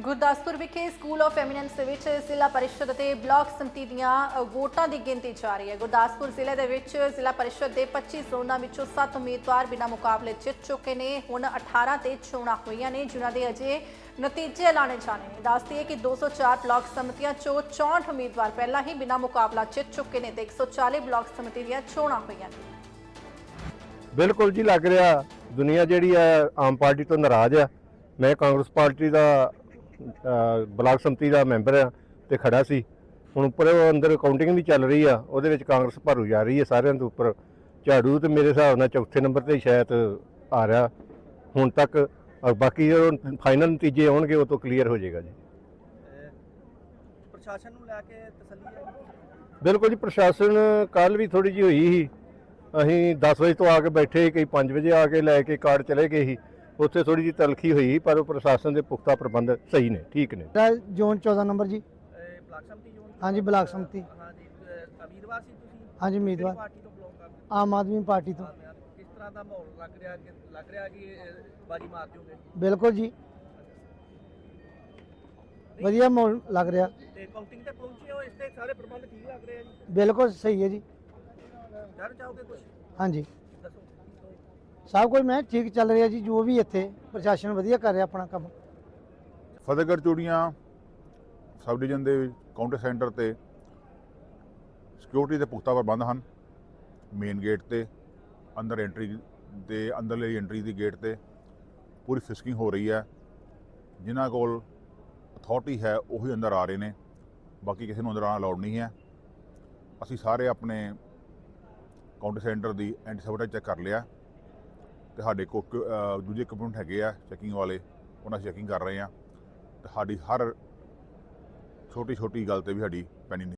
ਗੁਰਦਾਸਪੁਰ ਵਿਖੇ school of eminence ਵਿੱਚ ਜ਼ਿਲ੍ਹਾ ਪਰਿਸ਼ਦ ਅਤੇ ਬਲਾਕ ਸੰਮਤੀ ਦੀਆਂ ਵੋਟਾਂ ਦੀ ਗਿਣਤੀ ਜਾਰੀ ਹੈ। ਗੁਰਦਾਸਪੁਰ ਜ਼ਿਲ੍ਹੇ ਦੇ ਵਿੱਚ ਜ਼ਿਲ੍ਹਾ ਪਰਿਸ਼ਦ ਦੇ 25 ਜ਼ੋਨਾਂ ਵਿੱਚੋਂ 7 ਉਮੀਦਵਾਰ ਬਿਨਾਂ ਮੁਕਾਬਲੇ ਜਿੱਤ ਚੁੱਕੇ ਨੇ। ਹੁਣ 18 ਤੇ ਚੋਣਾਂ ਹੋਈਆਂ ਨੇ, ਜਿਨ੍ਹਾਂ ਦੇ ਅਜੇ ਨਤੀਜੇ ਐਲਾਨੇ ਜਾਣੇ ਨੇ। ਦੱਸਦੀ ਹੈ ਕਿ 204 ਬਲਾਕ ਸੰਮਤੀਆਂ ਚੋਂ 64 ਉਮੀਦਵਾਰ ਪਹਿਲਾਂ ਹੀ ਬਿਨਾਂ ਮੁਕਾਬਲਾ ਜਿੱਤ ਚੁੱਕੇ ਨੇ ਤੇ 140 ਬਲਾਕ ਸੰਮਤੀ ਦੀਆਂ ਚੋਣਾਂ ਹੋਈਆਂ ਨੇ। ਬਿਲਕੁਲ ਜੀ, ਲੱਗ ਰਿਹਾ। ਦੁਨੀਆ ਜਿਹੜੀ ਹੈ ਆਮ ਪਾਰਟੀ ਤੋਂ ਨਾਰਾਜ਼ ਆ। ਮੈਂ ਕਾਂਗਰਸ ਪਾਰਟੀ ਦਾ ਬਲਾਕ ਸੰਮਤੀ ਦਾ ਮੈਂਬਰ ਆ ਤੇ ਖੜਾ ਸੀ। ਹੁਣ ਉੱਪਰ ਉਹ ਅੰਦਰ ਕਾਊਂਟਿੰਗ ਵੀ ਚੱਲ ਰਹੀ ਆ ਉਹਦੇ ਵਿੱਚ ਕਾਂਗਰਸ ਭਰੂ ਜਾ ਰਹੀ ਹੈ ਸਾਰਿਆਂ ਤੋਂ ਉੱਪਰ। ਝਾੜੂ ਤੇ ਮੇਰੇ ਹਿਸਾਬ ਨਾਲ ਚੌਥੇ ਨੰਬਰ ਤੇ ਸ਼ਾਇਦ ਆ ਰਿਹਾ। ਹੁਣ ਤੱਕ ਔਰ ਬਾਕੀ ਜੋ ਫਾਈਨਲ ਨਤੀਜੇ ਆਉਣਗੇ ਉਹ ਤੋਂ ਕਲੀਅਰ ਹੋ ਜਾਏਗਾ ਜੀ। ਪ੍ਰਸ਼ਾਸਨ ਨੂੰ ਲੈ ਕੇ ਤਸੱਲੀ ਹੈ? ਬਿਲਕੁਲ ਜੀ ਪ੍ਰਸ਼ਾਸਨ ਕੱਲ ਵੀ ਥੋੜੀ ਜਿਹੀ ਹੋਈ ਸੀ। ਅਸੀਂ 10 ਵਜੇ ਤੋਂ ਆ ਕੇ ਬੈਠੇ ਕਈ 5 ਵਜੇ ਆ ਕੇ ਲੈ ਕੇ ਕਾਰਡ ਚਲੇ ਗਏ ਸੀ। ਉੱਥੇ ਥੋੜੀ ਜਿਹੀ ਤਲਖੀ ਹੋਈ ਪਰ ਉਹ ਪ੍ਰਸ਼ਾਸਨ ਦੇ ਪੁਖਤਾ ਪ੍ਰਬੰਧ ਸਹੀ ਨੇ ਠੀਕ ਨੇ। ਜ਼ੋਨ 14 ਨੰਬਰ ਜੀ। ਇਹ ਬਲਾਕ ਸੰਮਤੀ ਜ਼ੋਨ ਹਾਂਜੀ ਬਲਾਕ ਸੰਮਤੀ। ਹਾਂਜੀ ਉਮੀਦਵਾਰ ਸੀ ਤੁਸੀਂ? ਹਾਂਜੀ ਕਿਹੜੀ ਉਮੀਦਵਾਰ। ਪਾਰਟੀ ਤੋਂ ਬਲੌਕ ਕਰਦੇ? ਆਮ ਆਦਮੀ ਪਾਰਟੀ ਤੋਂ। ਕਿਸ ਤਰ੍ਹਾਂ ਦਾ ਮਾਹੌਲ ਲੱਗ ਰਿਹਾ ਕਿ ਲੱਗ ਰਿਹਾ ਕਿ ਬਾਜੀ ਮਾਰ ਦਿਓਗੇ? ਬਿਲਕੁਲ ਜੀ। ਵਧੀਆ ਮਾਹੌਲ ਲੱਗ ਰਿਹਾ। ਤੇ ਕਾਊਂਟਿੰਗ ਤੇ ਪਹੁੰਚੇ ਹੋ ਇਸ ਤੇ ਸਾਰੇ ਪ੍ਰਬੰਧ ਠੀਕ ਲੱਗ ਰਹੇ ਆ ਜੀ? ਬਿਲਕੁਲ ਸਹੀ ਹੈ ਜੀ। ਡਰ ਚਾਹੋਗੇ ਕੁਝ ਹਾਂਜੀ। ਸਭ ਕੁਝ ਮੈਂ ਠੀਕ ਚੱਲ ਰਿਹਾ ਜੀ, ਜੋ ਵੀ ਇੱਥੇ ਪ੍ਰਸ਼ਾਸਨ ਵਧੀਆ ਕਰ ਰਿਹਾ ਆਪਣਾ ਕੰਮ। ਫਤਿਹਗੜ੍ਹ ਚੂੜੀਆਂ, ਸਬ ਡਿਵੀਜ਼ਨ ਦੇ ਕਾਊਂਟਰ ਸੈਂਟਰ ਤੇ ਸਿਕਿਉਰਿਟੀ ਦੇ ਪੁਖਤਾ ਪ੍ਰਬੰਧ ਹਨ। ਮੇਨ ਗੇਟ ਤੇ, ਅੰਦਰ ਐਂਟਰੀ ਦੇ, ਅੰਦਰਲੀ ਐਂਟਰੀ ਦੀ ਗੇਟ ਤੇ ਪੂਰੀ ਫਿਸਕਿੰਗ ਹੋ ਰਹੀ ਹੈ। ਜਿਨ੍ਹਾਂ ਕੋਲ ਅਥਾਰਟੀ ਹੈ, ਉਹੀ ਅੰਦਰ ਆ ਰਹੇ ਨੇ। ਬਾਕੀ ਕਿਸੇ ਨੂੰ ਅੰਦਰ ਆਉਣਾ ਅਲਾਉਡ ਨਹੀਂ ਹੈ। ਅਸੀਂ ਸਾਰੇ ਆਪਣੇ ਕਾਊਂਟਰ ਸੈਂਟਰ ਦੀ ਐਂਟੀ ਸਬਟੇਜ ਚੈੱਕ ਕਰ ਲਿਆ। ਤੇ ਸਾਡੇ ਕੋਕ ਕ- ਅਹ ਦੂਜੇ ਕੰਪੋਨੈਂਟ ਹੈਗੇ ਆ ਚੈਕਿੰਗ ਵਾਲੇ, ਉਹਨਾਂ ਚੈਕਿੰਗ ਕਰ ਰਹੇ ਆ। ਤੇ ਸਾਡੀ ਹਰ ਛੋਟੀ ਛੋਟੀ ਗੱਲ ਤੇ ਵੀ ਸਾਡੀ ਪੈਣੀ